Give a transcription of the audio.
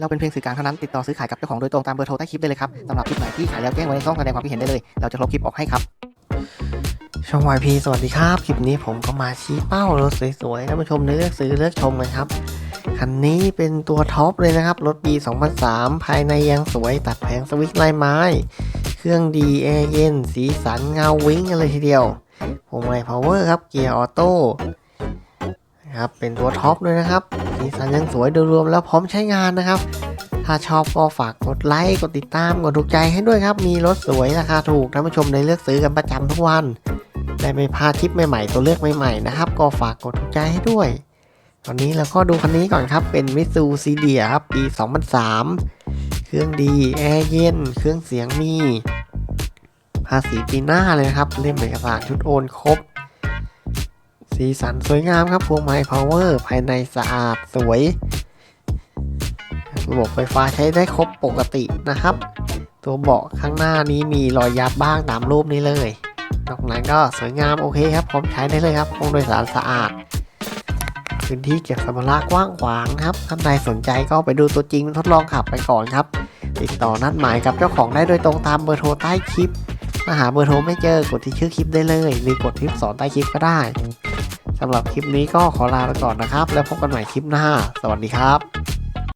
เราเป็นเพียงสื่อกลางเท่านั้นติดต่อซื้อขายกับเจ้าของโดยตรงตามเบอร์โทรใต้คลิปได้เลยครับสำหรับคลิปไหนที่ขายแล้วแจ้งไว้ในช่องแสดงความคิดเห็นได้เลย เราจะลบคลิปออกให้ครับช่อง YP สวัสดีครับ คลิปนี้ผมก็มาชี้เป้ารถสวยๆท่านผู้ชมเลือกซื้อเลือกชมกันครับ คันนี้เป็นตัวท็อปเลยนะครับ รถปี 2003 ภายในยังสวยตัดแผงสวิตช์ลายไม้ เครื่องดีแอร์เย็น สีสันเงาวิ้งกันเลยทีเดียวพวงมาลัยพาวเวอร์ครับ เกียร์ออโต้ครับ เป็นตัวท็อปเลยนะครับ สีสันยังสวยโดยรวมแล้วพร้อมใช้งานนะครับ ถ้าชอบก็ฝากกดไลค์กดติดตามกดถูกใจให้ด้วยครับ มีรถสวยราคาถูกท่านผู้ชมได้เลือกซื้อกันประจำทุกวัน ได้ไม่พลาดคลิปใหม่ๆ ตัวเลือกใหม่ๆนะครับ ก็ฝากกดถูกใจให้ด้วย ตอนนี้เราก็ดูคันนี้ก่อนครับเป็นมิซูซีเดียครับปี2003 เครื่องดีแอร์เย็น เครื่องเสียงมีภาษีปีหน้าเลยนะครับ เล่มเอกสารชุดโอนครบ สีสันสวยงามครับพวงมาลัยพาวเวอร์ภายในสะอาดสวย ระบบไฟฟ้าใช้ได้ครบปกตินะครับ ตัวเบาะข้างหน้านี้มีรอยยับบ้างตามรูปนี้เลย นอกนั้นก็สวยงามโอเคครับพร้อมใช้ได้เลยครับห้องโดยสารสะอาด พื้นที่เก็บสัมภาระกว้างขวางครับท่านใดสนใจก็ไปดูตัวจริงทดลองขับไปก่อนครับ ติดต่อนัดหมายกับเจ้าของได้โดยตรงตามเบอร์โทรใต้คลิปถ้าหาเบอร์โทรไม่เจอกดที่ชื่อคลิปได้เลย หรือกดที่สอนใต้คลิปก็ได้ สำหรับคลิปนี้ก็ขอลาไปก่อนนะครับ แล้วพบกันใหม่คลิปหน้า สวัสดีครับ